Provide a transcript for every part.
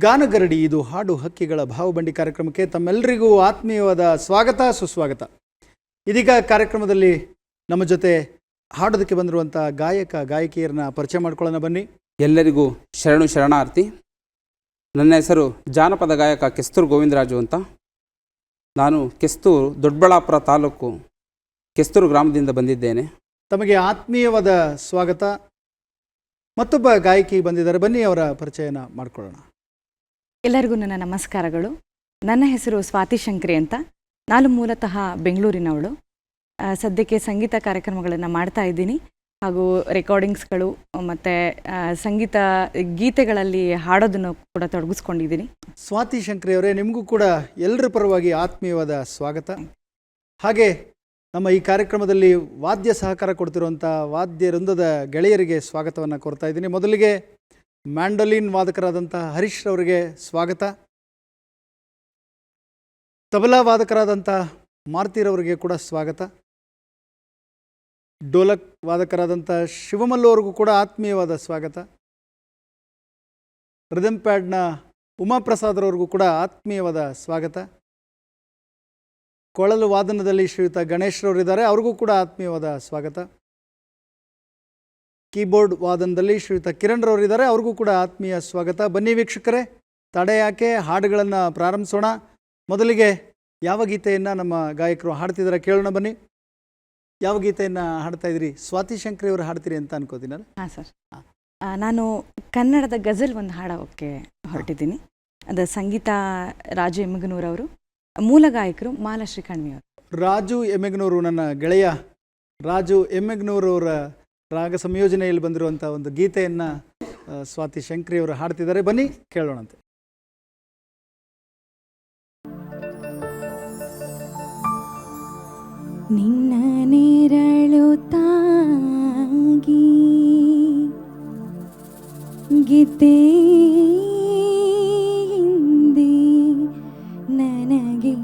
ಗಾನಗರಡಿ ಇದು ಹಾಡು ಹಕ್ಕಿಗಳ ಭಾವಬಂಡಿ ಕಾರ್ಯಕ್ರಮಕ್ಕೆ ತಮ್ಮೆಲ್ಲರಿಗೂ ಆತ್ಮೀಯವಾದ ಸ್ವಾಗತ ಸುಸ್ವಾಗತ. ಇದೀಗ ಕಾರ್ಯಕ್ರಮದಲ್ಲಿ ನಮ್ಮ ಜೊತೆ ಹಾಡೋದಕ್ಕೆ ಬಂದಿರುವಂಥ ಗಾಯಕ ಗಾಯಕಿಯರನ್ನ ಪರಿಚಯ ಮಾಡ್ಕೊಳ್ಳೋಣ ಬನ್ನಿ. ಎಲ್ಲರಿಗೂ ಶರಣು ಶರಣಾರ್ಥಿ. ನನ್ನ ಹೆಸರು ಜಾನಪದ ಗಾಯಕ ಕೆಸ್ತೂರು ಗೋವಿಂದರಾಜು ಅಂತ. ನಾನು ಕೆಸ್ತೂರು ದೊಡ್ಡಬಳ್ಳಾಪುರ ತಾಲೂಕು ಕೆಸ್ತೂರು ಗ್ರಾಮದಿಂದ ಬಂದಿದ್ದೇನೆ. ತಮಗೆ ಆತ್ಮೀಯವಾದ ಸ್ವಾಗತ. ಮತ್ತೊಬ್ಬ ಗಾಯಕಿ ಬಂದಿದ್ದಾರೆ. ಬನ್ನಿ ಅವರ ಪರಿಚಯನ ಮಾಡ್ಕೊಳ್ಳೋಣ. ಎಲ್ಲರಿಗೂ ನನ್ನ ನಮಸ್ಕಾರಗಳು. ನನ್ನ ಹೆಸರು ಸ್ವಾತಿ ಶಂಕ್ರಿ ಅಂತ. ನಾನು ಮೂಲತಃ ಬೆಂಗಳೂರಿನವಳು. ಸದ್ಯಕ್ಕೆ ಸಂಗೀತ ಕಾರ್ಯಕ್ರಮಗಳನ್ನು ಮಾಡ್ತಾ ಇದ್ದೀನಿ. ಹಾಗೂ ರೆಕಾರ್ಡಿಂಗ್ಸ್ಗಳು ಮತ್ತು ಸಂಗೀತ ಗೀತೆಗಳಲ್ಲಿ ಹಾಡೋದನ್ನು ಕೂಡ ತೊಡಗಿಸ್ಕೊಂಡಿದ್ದೀನಿ. ಸ್ವಾತಿ ಶಂಕ್ರಿ ಅವರೇ, ನಿಮಗೂ ಕೂಡ ಎಲ್ಲರ ಪರವಾಗಿ ಆತ್ಮೀಯವಾದ ಸ್ವಾಗತ. ಹಾಗೆ ನಮ್ಮ ಈ ಕಾರ್ಯಕ್ರಮದಲ್ಲಿ ವಾದ್ಯ ಸಹಕಾರ ಕೊಡ್ತಿರುವಂಥ ವಾದ್ಯ ವೃಂದದ ಗೆಳೆಯರಿಗೆ ಸ್ವಾಗತವನ್ನು ಕೊಡ್ತಾ ಇದ್ದೀನಿ. ಮೊದಲಿಗೆ ಮ್ಯಾಂಡೋಲಿನ್ ವಾದಕರಾದಂಥ ಹರೀಶ್ ಅವರಿಗೆ ಸ್ವಾಗತ. ತಬಲಾ ವಾದಕರಾದಂಥ ಮಾರುತಿರವರಿಗೆ ಕೂಡ ಸ್ವಾಗತ. ಡೋಲಕ್ ವಾದಕರಾದಂಥ ಶಿವಮಲ್ಲು ಅವ್ರಿಗೂ ಕೂಡ ಆತ್ಮೀಯವಾದ ಸ್ವಾಗತ. ರಿದಮ್ ಪ್ಯಾಡ್ನ ಉಮಾಪ್ರಸಾದ್ರವ್ರಿಗೂ ಕೂಡ ಆತ್ಮೀಯವಾದ ಸ್ವಾಗತ. ಕೊಳಲು ವಾದನದಲ್ಲಿ ಶ್ರೀಯುತ ಗಣೇಶ್ರವರಿದ್ದಾರೆ ಅವ್ರಿಗೂ ಕೂಡ ಆತ್ಮೀಯವಾದ ಸ್ವಾಗತ. ಕೀಬೋರ್ಡ್ ವಾದನದಲ್ಲಿ ಶ್ರೀಯುತ ಕಿರಣ್ ರವರಿದ್ದಾರೆ. ಅವ್ರಿಗೂ ಕೂಡ ಆತ್ಮೀಯ ಸ್ವಾಗತ. ಬನ್ನಿ ವೀಕ್ಷಕರೇ ತಡೆ ಯಾಕೆ ಹಾಡುಗಳನ್ನು ಪ್ರಾರಂಭಿಸೋಣ. ಮೊದಲಿಗೆ ಯಾವ ಗೀತೆಯನ್ನು ನಮ್ಮ ಗಾಯಕರು ಹಾಡ್ತಿದ್ದಾರೆ ಕೇಳೋಣ ಬನ್ನಿ. ಯಾವ ಗೀತೆಯನ್ನು ಹಾಡ್ತಾ ಇದ್ದೀರಿ? ಸ್ವಾತಿ ಶಂಕರಿ ಅವರು ಹಾಡ್ತೀರಿ ಅಂತ ಅನ್ಕೋತೀನಲ್ಲ? ಹಾಂ ಸರ್. ನಾನು ಕನ್ನಡದ ಗಜಲ್ ಒಂದು ಹಾಡೋಕ್ಕೆ ಹೊರಟಿದ್ದೀನಿ. ಅದು ಸಂಗೀತ ರಾಜು ಎಮ್ಮಗನೂರವರು ಮೂಲ ಗಾಯಕರು ಮಾಲಶ್ರೀ ಕಣ್ವಿಯವರು ರಾಜು ಎಮ್ಮೆಗ್ನೂರು ನನ್ನ ಗೆಳೆಯ. ರಾಜು ಎಮ್ಮೆಗ್ನೂರವರ ರಾಗ ಸಂಯೋಜನೆಯಲ್ಲಿ ಬಂದಿರುವಂಥ ಒಂದು ಗೀತೆಯನ್ನು ಸ್ವಾತಿ ಶಂಕ್ರಿ ಅವರು ಹಾಡ್ತಿದ್ದಾರೆ. ಬನ್ನಿ, ಕೇಳೋಣಂತೆ. ನಿನ್ನ ನೀರಳು ತಾಗಿ ಗೀತೆ ಹಿಂದೆ ನನಗೆ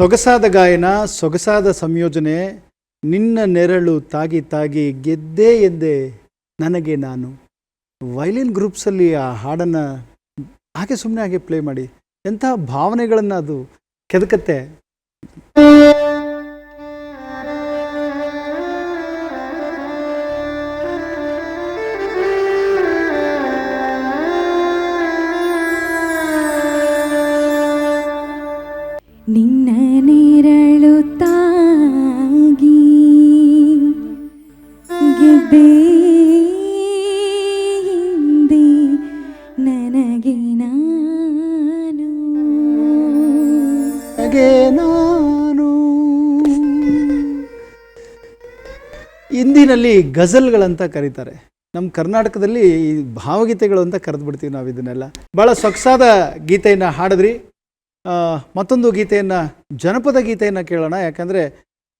ಸೊಗಸಾದ ಗಾಯನ, ಸೊಗಸಾದ ಸಂಯೋಜನೆ, ನಿನ್ನ ನೆರಳು ತಾಗಿ ತಾಗಿ ಗೆದ್ದೆ ಎದ್ದೆ ನನಗೆ ನಾನು. ವೈಲಿನ್ ಗ್ರೂಪ್ಸಲ್ಲಿ ಆ ಹಾಡನ್ನು ಹಾಗೆ ಸುಮ್ಮನೆ ಹಾಗೆ ಪ್ಲೇ ಮಾಡಿ. ಎಂಥ ಭಾವನೆಗಳನ್ನು ಅದು ಕೆದಕತ್ತೆ. ಹಿಂದಿನಲ್ಲಿ ಗಜಲ್ಗಳಂತ ಕರೀತಾರೆ. ನಮ್ಮ ಕರ್ನಾಟಕದಲ್ಲಿ ಈ ಭಾವಗೀತೆಗಳು ಅಂತ ಕರೆದು ಬಿಡ್ತೀವಿ ನಾವು ಇದನ್ನೆಲ್ಲ. ಭಾಳ ಸೊಗಸಾದ ಗೀತೆಯನ್ನು ಹಾಡಿದ್ರಿ. ಮತ್ತೊಂದು ಗೀತೆಯನ್ನು ಜನಪದ ಗೀತೆಯನ್ನು ಕೇಳೋಣ. ಯಾಕಂದರೆ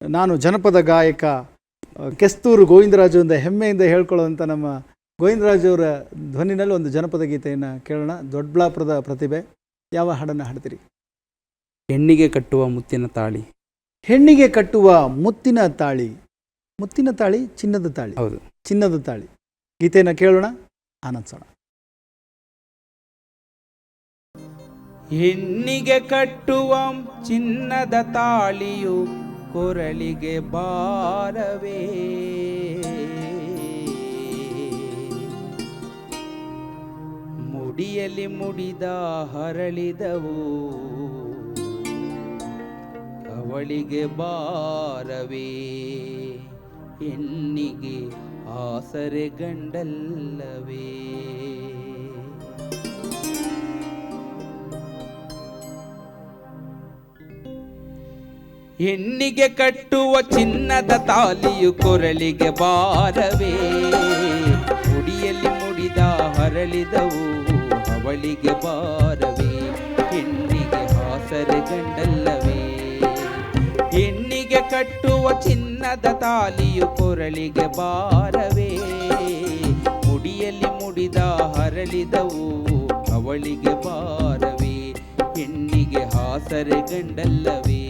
ನಾನು ಜನಪದ ಗಾಯಕ ಕೆಸ್ತೂರು ಗೋವಿಂದರಾಜು ಅಂತ ಹೆಮ್ಮೆಯಿಂದ ಹೇಳ್ಕೊಳ್ಳುವಂಥ ನಮ್ಮ ಗೋವಿಂದರಾಜು ಅವರ ಧ್ವನಿನಲ್ಲಿ ಒಂದು ಜನಪದ ಗೀತೆಯನ್ನು ಕೇಳೋಣ. ದೊಡ್ಡಬಳ್ಳಾಪುರದ ಪ್ರತಿಭೆ. ಯಾವ ಹಾಡನ್ನು ಹಾಡ್ತೀರಿ? ಹೆಣ್ಣಿಗೆ ಕಟ್ಟುವ ಮುತ್ತಿನ ತಾಳಿ. ಹೆಣ್ಣಿಗೆ ಕಟ್ಟುವ ಮುತ್ತಿನ ತಾಳಿ. ಮುತ್ತಿನ ತಾಳಿ ಚಿನ್ನದ ತಾಳಿ. ಹೌದು. ಚಿನ್ನದ ತಾಳಿ. ಗೀತೆಯನ್ನು ಕೇಳೋಣ ಆನಂದಿಸೋಣ. ಹೆಣ್ಣಿಗೆ ಕಟ್ಟುವ ಚಿನ್ನದ ತಾಳಿಯು ಕೊರಳಿಗೆ ಬಾರವೇ ಮುಡಿಯಲ್ಲಿ ಮುಡಿದ ಹರಳಿದವು ಅವಳಿಗೆ ಬಾರವೇ ಹೆಣ್ಣಿಗೆ ಆಸರೆ ಗಂಡಲ್ಲವೇ? ಹೆಣ್ಣಿಗೆ ಕಟ್ಟುವ ಚಿನ್ನದ ತಾಲಿಯು ಕೊರಳಿಗೆ ಬಾರವೇ ಮುಡಿಯಲ್ಲಿ ಮುಡಿದ ಹರಳಿದವು ಅವಳಿಗೆ ಬಾರವೇ ಹೆಣ್ಣಿಗೆ ಹಾಸರೆ ಗಂಡಲ್ಲವೇ ಹೆಣ್ಣಿಗೆ ಕಟ್ಟುವ ಚಿನ್ನದ ತಾಲಿಯು ಕೊರಳಿಗೆ ಬಾರವೇ ಮುಡಿಯಲ್ಲಿ ಮುಡಿದ ಹರಳಿದವು ಅವಳಿಗೆ ಬಾರವೇ ಹೆಣ್ಣಿಗೆ ಹಾಸರೆ ಗಂಡಲ್ಲವೇ.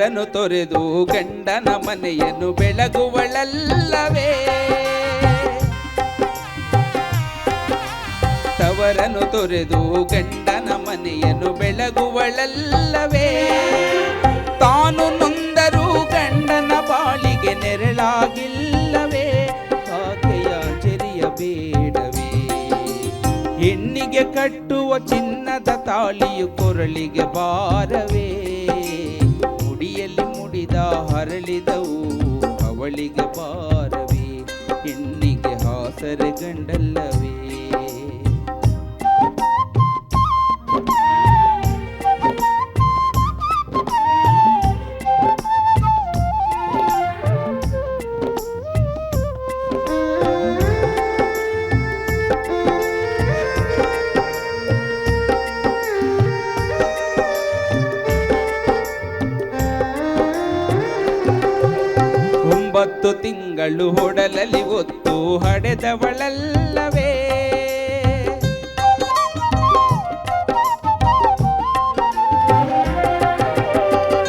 ತವರನ್ನು ತೊರೆದು ಗಂಡನ ಮನೆಯನ್ನು ಬೆಳಗುವಳಲ್ಲವೇ? ತವರನು ತೊರೆದು ಗಂಡನ ಮನೆಯನ್ನು ಬೆಳಗುವಳಲ್ಲವೇ? ತಾನು ನೊಂದರೂ ಗಂಡನ ಬಾಳಿಗೆ ನೆರಳಾಗಿಲ್ಲವೇ? ಆಕೆಯ ಚೆರಿಯ ಬೇಡವೇ? ಹೆಣ್ಣಿಗೆ ಕಟ್ಟುವ ಚಿನ್ನದ ತಾಳಿಯು ಕೊರಳಿಗೆ ಬಾರವೇ ಮುಡಿದ ಹರಳಿದವು ಅವಳಿಗೆ ಬಾರವಿ ಹೆಣ್ಣಿಗೆ ಹಾಸರ ಗಂಡಲ್ಲವೇ. ಒಂಬತ್ತು ತಿಂಗಳು ಹೊಡಲಲ್ಲಿ ಒತ್ತು ಹಡೆದವಳಲ್ಲವೇ?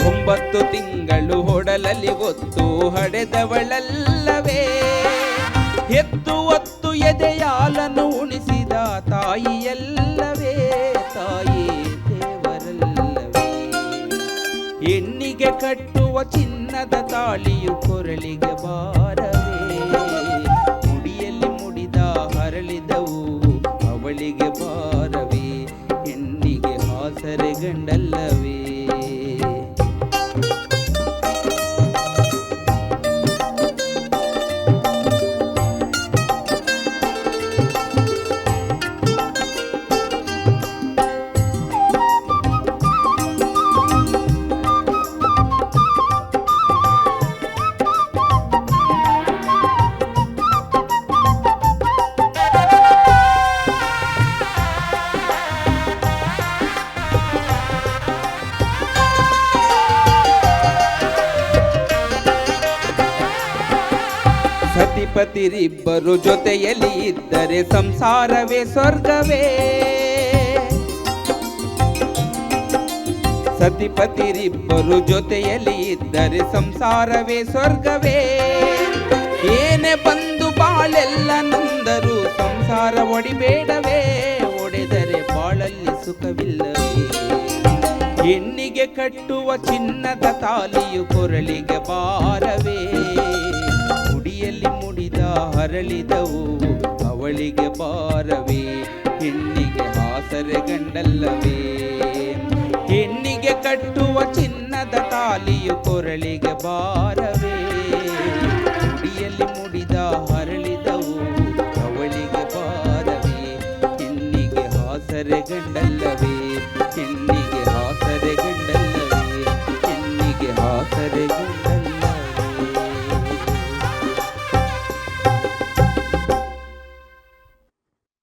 ಒಂಬತ್ತು ತಿಂಗಳು ಹೊಡಲಲ್ಲಿ ಒತ್ತು ಹಡೆದವಳಲ್ಲವೇ? ಎತ್ತು ಒತ್ತು ಎದೆಯಾಲನ್ನು ಉಣಿಸಿದ ತಾಯಿಯಲ್ಲವೇ? ತಾಯಿ ದೇವರಲ್ಲವೇ? ಎಣ್ಣಿಗೆ ಕಟ್ಟುವ ಚಿನ್ನದ ತಾಳಿಯು ಕೊರಳಿಗೆ ಬಾರವೇ ಸತಿಪತಿರಿಬ್ಬರು ಜೊತೆಯಲ್ಲಿ ಇದ್ದರೆ ಸಂಸಾರವೇ ಸ್ವರ್ಗವೇ. ಸತಿಪತಿರಿಬ್ಬರು ಜೊತೆಯಲ್ಲಿ ಇದ್ದರೆ ಸಂಸಾರವೇ ಸ್ವರ್ಗವೇ. ಏನೇ ಬಂದು ಬಾಳೆಲ್ಲ ನೊಂದರು ಸಂಸಾರ ಒಡಿಬೇಡವೇ. ಒಡೆದರೆ ಬಾಳಲ್ಲಿ ಸುಖವಿಲ್ಲವೇ. ಹೆಣ್ಣಿಗೆ ಕಟ್ಟುವ ಚಿನ್ನದ ತಾಲಿಯು ಕೊರಳಿಗೆ ಬಾರವೇ ಮುಡಿಯಲ್ಲಿ ಮುಡಿದ ಹರಳಿದವು, ಅವಳಿಗೆ ಬಾರವೇ ಹೆಣ್ಣಿಗೆ ಹಾಸರೆ ಗಂಡಲ್ಲವೇ. ಹೆಣ್ಣಿಗೆ ಕಟ್ಟುವ ಚಿನ್ನದ ತಾಲಿಯು ಕೊರಳಿಗೆ ಬಾರವೇ ಮುಡಿಯಲ್ಲಿ ಮುಡಿದ ಹರಳಿದವು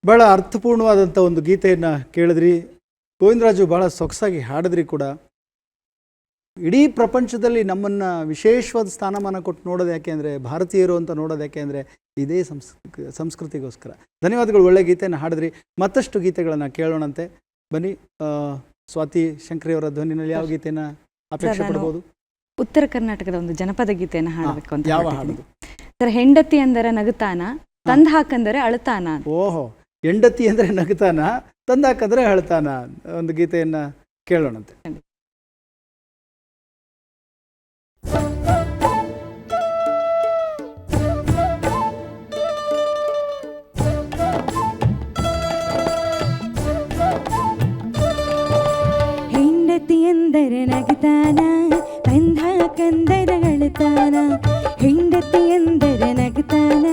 ಬಹಳ ಅರ್ಥಪೂರ್ಣವಾದಂಥ ಒಂದು ಗೀತೆಯನ್ನು ಕೇಳಿದ್ರಿ. ಗೋವಿಂದರಾಜು ಬಹಳ ಸೊಗಸಾಗಿ ಹಾಡಿದ್ರಿ ಕೂಡ. ಇಡೀ ಪ್ರಪಂಚದಲ್ಲಿ ನಮ್ಮನ್ನು ವಿಶೇಷವಾದ ಸ್ಥಾನಮಾನ ಕೊಟ್ಟು ನೋಡೋದು ಯಾಕೆ ಅಂದರೆ ಭಾರತೀಯರು ಅಂತ ನೋಡೋದು ಯಾಕೆ ಅಂದರೆ ಇದೇ ಸಂಸ್ ಸಂಸ್ಕೃತಿಗೋಸ್ಕರ. ಧನ್ಯವಾದಗಳು ಒಳ್ಳೆ ಗೀತೆಯನ್ನು ಹಾಡಿದ್ರಿ. ಮತ್ತಷ್ಟು ಗೀತೆಗಳನ್ನು ಕೇಳೋಣಂತೆ. ಬನ್ನಿ ಸ್ವಾತಿ ಶಂಕರಿಯವರ ಧ್ವನಿನಲ್ಲಿ ಯಾವ ಗೀತೆಯನ್ನು ಅಪೇಕ್ಷೆ ಪಡ್ಬೋದು? ಉತ್ತರ ಕರ್ನಾಟಕದ ಒಂದು ಜನಪದ ಗೀತೆಯನ್ನು ಹಾಡಬೇಕು ಅಂತ ಯಾವ ಹಾಡು ಹಾಡೋದು? ಸರ್ ಹೆಂಡತಿ ಅಂದರೆ ನಗುತಾನ ತಂದ್ ಹಾಕಂದರೆ ಅಳತಾನ ಓಹೋ ಹೆಂಡತಿ ಅಂದರೆ ನಗ್ತಾನ? ತಂದಾಕಂದ್ರೆ ಹೇಳ್ತಾನ? ಒಂದು ಗೀತೆಯನ್ನು ಕೇಳೋಣಂತೆ. ಹೆಂಡತಿ ಎಂದರೆ ನಗತಾನ? ತಂದ ಕಂದರ ಹೆಂಡತಿ ಎಂದರೆ ನಗುತ್ತಾನ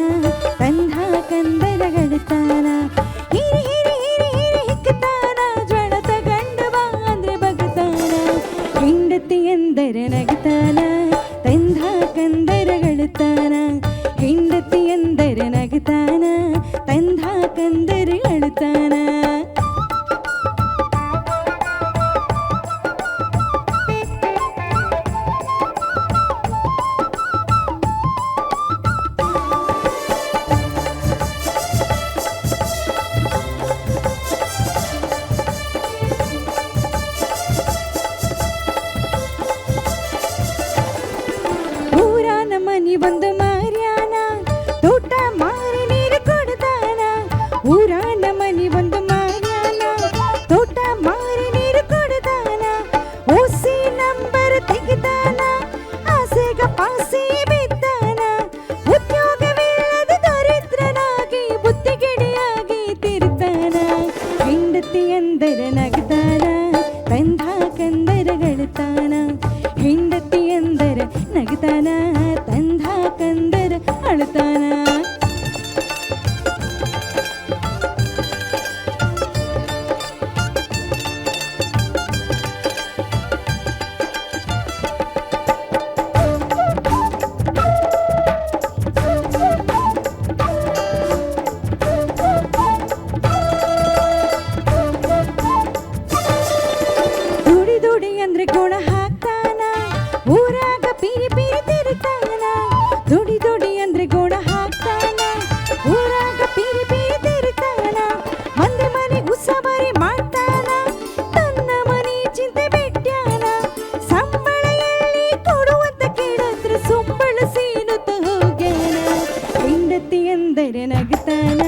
ನಗ್ತಾನ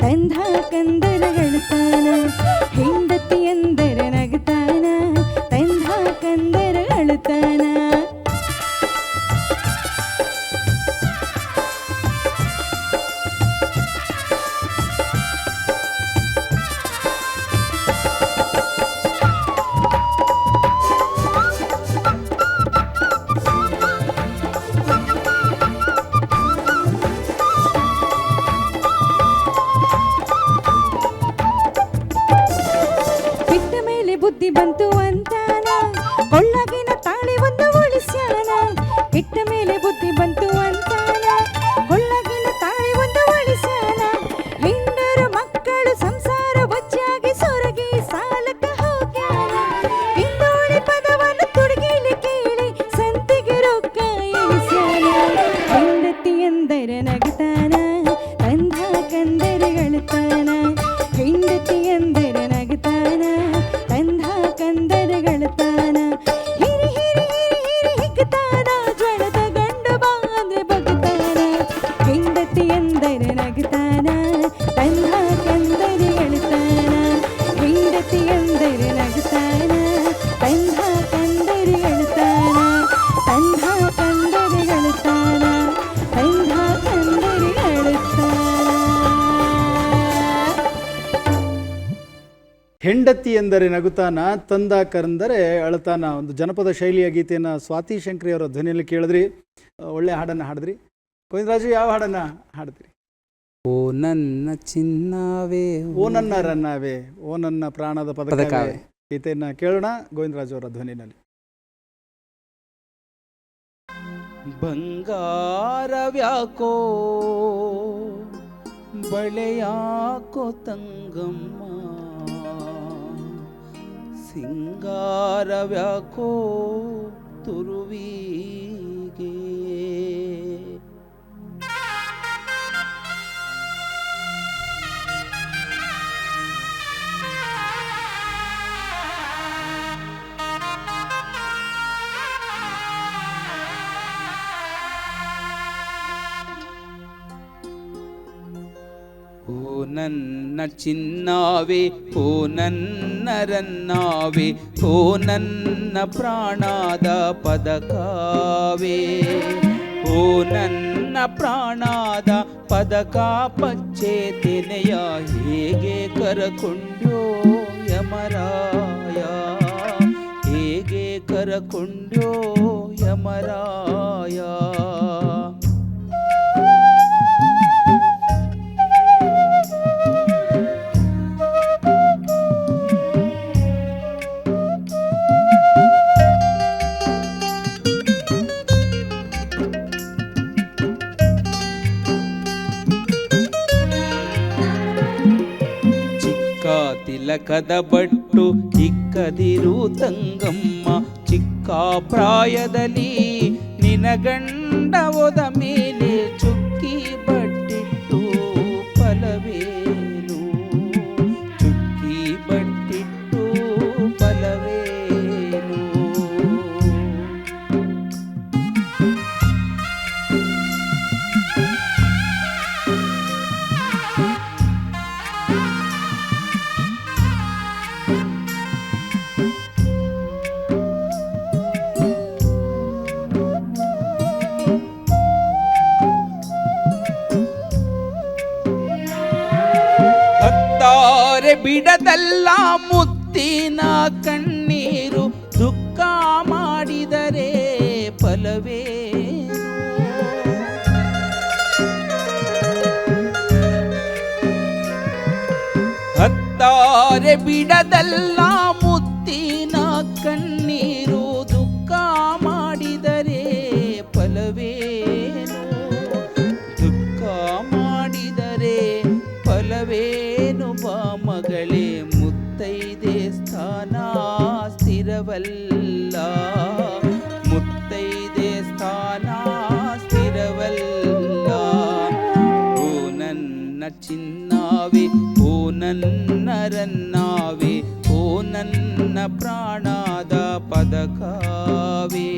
ತಂಧ ಕಂದನ ಹೇಳ್ತಾನ ಹೆಂಡತಿ ನಗುತಾನ ನಗುತ್ತಾನ ತಂದ ಕರೆಂದರೆ ಅಳತಾನ. ಒಂದು ಜನಪದ ಶೈಲಿಯ ಗೀತೆಯನ್ನು ಸ್ವಾತಿ ಶಂಕರಿ ಅವರ ಧ್ವನಿಯಲ್ಲಿ ಕೇಳಿದ್ರಿ. ಒಳ್ಳೆ ಹಾಡನ್ನು ಹಾಡಿದ್ರಿ. ಗೋವಿಂದರಾಜು ಯಾವ ಹಾಡನ್ನು ಹಾಡಿದ್ರಿ? ಓ ನನ್ನ ಚಿನ್ನವೇ ಓ ನನ್ನ ರನ್ನವೇ ಓ ನನ್ನ ಪ್ರಾಣದ ಪದಕವೇ ಪದಕವೇ. ಗೀತೆಯನ್ನು ಕೇಳೋಣ ಗೋವಿಂದರಾಜು ಅವರ ಧ್ವನಿನಲ್ಲಿ. ಬಂಗಾರವ್ಯಾಕೋ ಬಳೆಯಾಕೋ ತಂಗಮ್ಮ. ಸಿಂಗಾರವ್ಯಾಕೋ ತುರುವಿಗೆ. ನನ್ನ ಚಿನ್ನಾವೆ ಓ ನನ್ನ ರನ್ನಾವೆ ನನ್ನ ಪ್ರಾಣಾದ ಪದಕಾವೆ. ಓ ನನ್ನ ಪ್ರಾಣಾದ ಪದಕ ಪಚ್ಚೆ ತೆನೆಯ ಹೇಗೆ ಕರಕೊಂಡೋ ಯಮರಾಯ? ಹೇಗೆ ಕರಕೊಂಡೋ ಯಮರಾಯ? ತಿಲಕದ ಬಟ್ಟು ಇಕ್ಕದಿರು ತಂಗಮ್ಮ ಚಿಕ್ಕ ಪ್ರಾಯದಲ್ಲಿ ನಿನಗಂಡ ಹೋದ ಮೇಲೆ ಮುತ್ತಿನ ಕಣ್ಣೀರು ದುಃಖ ಮಾಡಿದರೆ ಫಲವೇ ಹತ್ತಾರೆ ಬಿಡದಲ್ಲ ಮುತ್ತಿನ ಕಣ್ಣೀರು ನನ್ನ ಓ ನನ್ನ ಪ್ರಾಣದ ಪದಕಾವೇ.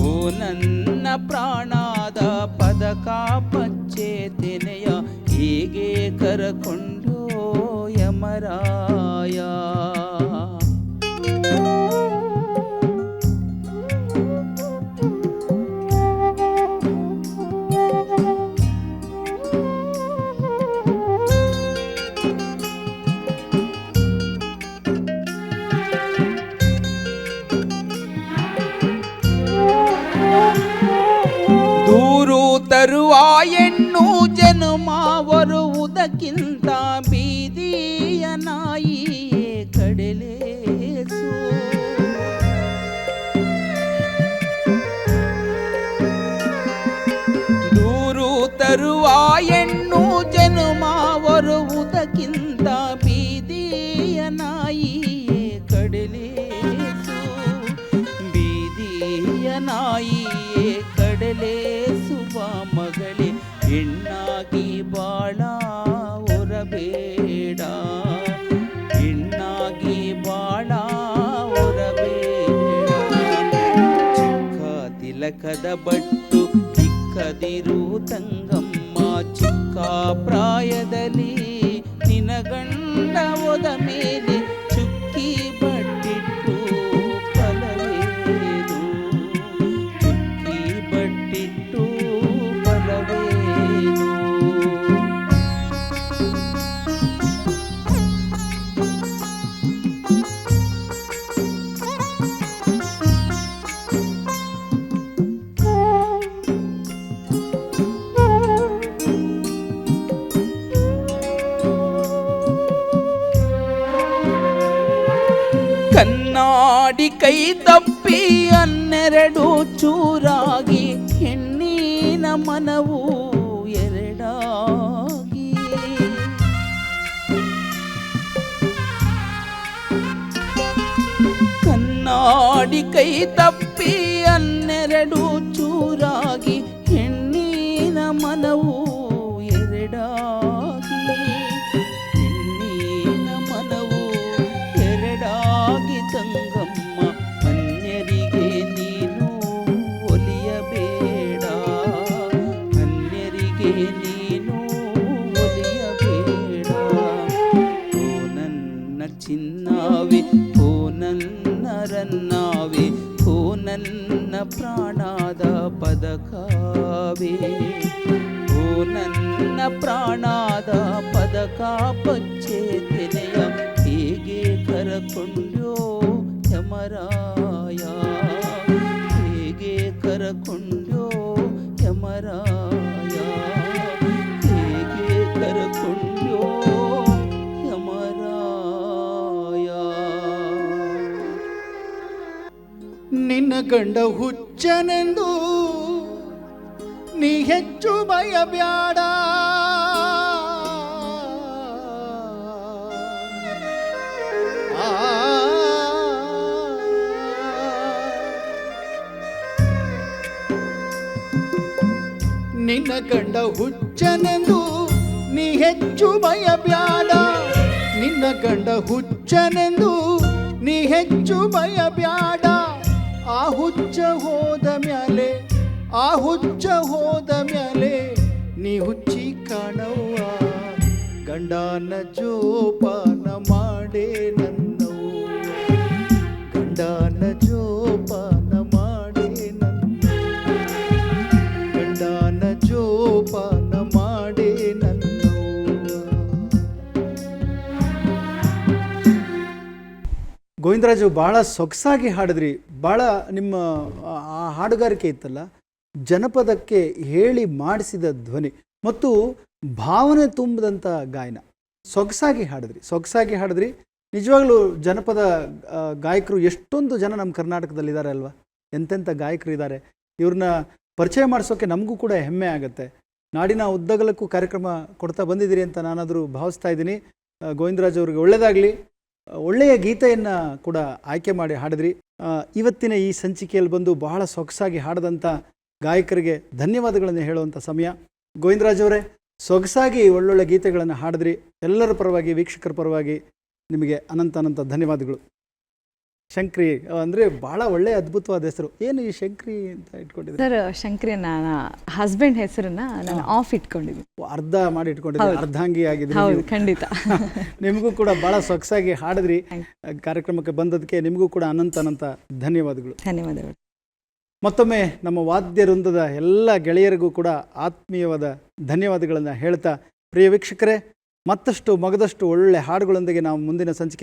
ಓ ನನ್ನ ಪ್ರಾಣದ ಪದಕ ಪಚ್ಚೆ ಹೀಗೆ ಕರಕೊಂಡು ಯಮರಾಯ. ಚಿಕ್ಕದಿರು ತಂಗಮ್ಮ ಚಿಕ್ಕ ಪ್ರಾಯದಲ್ಲಿ ಕೈ ತಪ್ಪಿ ಹನ್ನೆರಡು ಚೂರಾಗಿ ಹೆಣ್ಣಿನ ಮನವು ಎರಡಾಗಿ ಕಣ್ಣಾಡಿ ಕೈ ತಪ್ಪಿ ಪ್ರಾಣದ ಪದಕಾವೇ. ಓ ನನ್ನ ಪ್ರಾಣದ ಪದಕ ಪಚ್ಚೆ ತೆನೆಯ ಹೇಗೆ ಕರಕೊಂಡ್ಯೋ ಯಮರಾಯ? ಹೇಗೆ ಕರಕೊಂಡ್ಯೋ ಗಂಡ ಹುಚ್ಚನೆಂದು ನೀ ಹೆಚ್ಚು ಭಯ ಬ್ಯಾಡ ನಿನ್ನ ಗಂಡ ಹುಚ್ಚನೆಂದು ನೀ ಹೆಚ್ಚು ಭಯಬ್ಯಾಡ. ನಿನ್ನ ಗಂಡ ಹುಚ್ಚನೆಂದು ನೀ ಹೆಚ್ಚು ಭಯಬ್ಯಾಡ. ಆ ಹುಚ್ಚ ಹೋದ ಮ್ಯಾಲೆ, ಆ ಹುಚ್ಚ ಹೋದ ಮ್ಯಾಲೆ ನೀ ಹುಚ್ಚಿ ಕಾಣವ್ವ. ಗಂಡನ ಜೋಪಾನ ಮಾಡೇ ನನ್ನವು ಗಂಡನ ಜೋಪಾನ ಗೋವಿಂದರಾಜು ಭಾಳ ಸೊಗಸಾಗಿ ಹಾಡಿದ್ರಿ. ಭಾಳ ನಿಮ್ಮ, ಆ- ಹಾಡುಗಾರಿಕೆ ಇತ್ತಲ್ಲ? ಜನಪದಕ್ಕೆ ಹೇಳಿ ಮಾಡಿಸಿದ ಧ್ವನಿ ಮತ್ತು ಭಾವನೆ ತುಂಬಿದಂಥ ಗಾಯನ. ಸೊಗಸಾಗಿ ಹಾಡಿದ್ರಿ. ಸೊಗಸಾಗಿ ಹಾಡಿದ್ರಿ. ನಿಜವಾಗ್ಲೂ ಜನಪದ ಗಾಯಕರು ಎಷ್ಟೊಂದು ಜನ ನಮ್ಮ ಕರ್ನಾಟಕದಲ್ಲಿ ಇದ್ದಾರೆ ಅಲ್ವಾ? ಎಂತೆಂಥ ಗಾಯಕರು ಇದ್ದಾರೆ ಇವ್ರನ್ನ ಪರಿಚಯ ಮಾಡಿಸೋಕೆ ನಮಗೂ ಕೂಡ ಹೆಮ್ಮೆ ಆಗುತ್ತೆ. ನಾಡಿನ ಉದ್ದಗಲಕ್ಕೂ ಕಾರ್ಯಕ್ರಮ ಕೊಡ್ತಾ ಬಂದಿದ್ದೀರಿ ಅಂತ ನಾನಾದರೂ ಭಾವಿಸ್ತಾ ಇದ್ದೀನಿ. ಗೋವಿಂದರಾಜ್ ಅವ್ರಿಗೆ ಒಳ್ಳೆಯದಾಗಲಿ ಒಳ್ಳೆಯ ಗೀತೆಯನ್ನು ಕೂಡ ಆಯ್ಕೆ ಮಾಡಿ ಹಾಡಿದ್ರಿ. ಇವತ್ತಿನ ಈ ಸಂಚಿಕೆಯಲ್ಲಿ ಬಂದು ಬಹಳ ಸೊಗಸಾಗಿ ಹಾಡದಂಥ ಗಾಯಕರಿಗೆ ಧನ್ಯವಾದಗಳನ್ನು ಹೇಳುವಂಥ ಸಮಯ. ಗೋವಿಂದರಾಜ್ ಅವರೇ, ಸೊಗಸಾಗಿ ಒಳ್ಳೊಳ್ಳೆ ಗೀತೆಗಳನ್ನು ಹಾಡಿದ್ರಿ. ಎಲ್ಲರ ಪರವಾಗಿ, ವೀಕ್ಷಕರ ಪರವಾಗಿ ನಿಮಗೆ ಅನಂತ ಅನಂತ ಧನ್ಯವಾದಗಳು. ಶಂಕ್ರಿ ಅಂದರೆ ಭಾಳ ಒಳ್ಳೆಯ ಅದ್ಭುತವಾದ ಹೆಸರು. ಏನು ಈ ಶಂಕ್ರಿ ಅಂತ ಇಟ್ಕೊಂಡಿದ್ದೆ ಸರ್ ಶಂಕ್ರಿ ನನ್ನ ಹಸ್ಬೆಂಡ್ ಹೆಸರನ್ನ ನಾನು ಆಫ್ ಇಟ್ಕೊಂಡಿದ್ದೀನಿ. ಅರ್ಧ ಮಾಡಿ ಇಟ್ಕೊಂಡಿದ್ದೆ. ಅರ್ಧಾಂಗಿ ಆಗಿದೆ ಹೌದು ಖಂಡಿತ. ನಿಮಗೂ ಕೂಡ ಭಾಳ ಸೊಗಸಾಗಿ ಹಾಡಿದ್ರಿ. ಕಾರ್ಯಕ್ರಮಕ್ಕೆ ಬಂದದಕ್ಕೆ ನಿಮಗೂ ಕೂಡ ಅನಂತ ಅನಂತ ಧನ್ಯವಾದಗಳು. ಧನ್ಯವಾದಗಳು. ಮತ್ತೊಮ್ಮೆ ನಮ್ಮ ವಾದ್ಯ ವೃಂದದ ಎಲ್ಲ ಗೆಳೆಯರಿಗೂ ಕೂಡ ಆತ್ಮೀಯವಾದ ಧನ್ಯವಾದಗಳನ್ನು ಹೇಳ್ತಾ ಪ್ರಿಯ ವೀಕ್ಷಕರೇ ಮತ್ತಷ್ಟು ಮಗದಷ್ಟು ಒಳ್ಳೆ ಹಾಡುಗಳೊಂದಿಗೆ ನಾವು ಮುಂದಿನ ಸಂಚಿಕೆ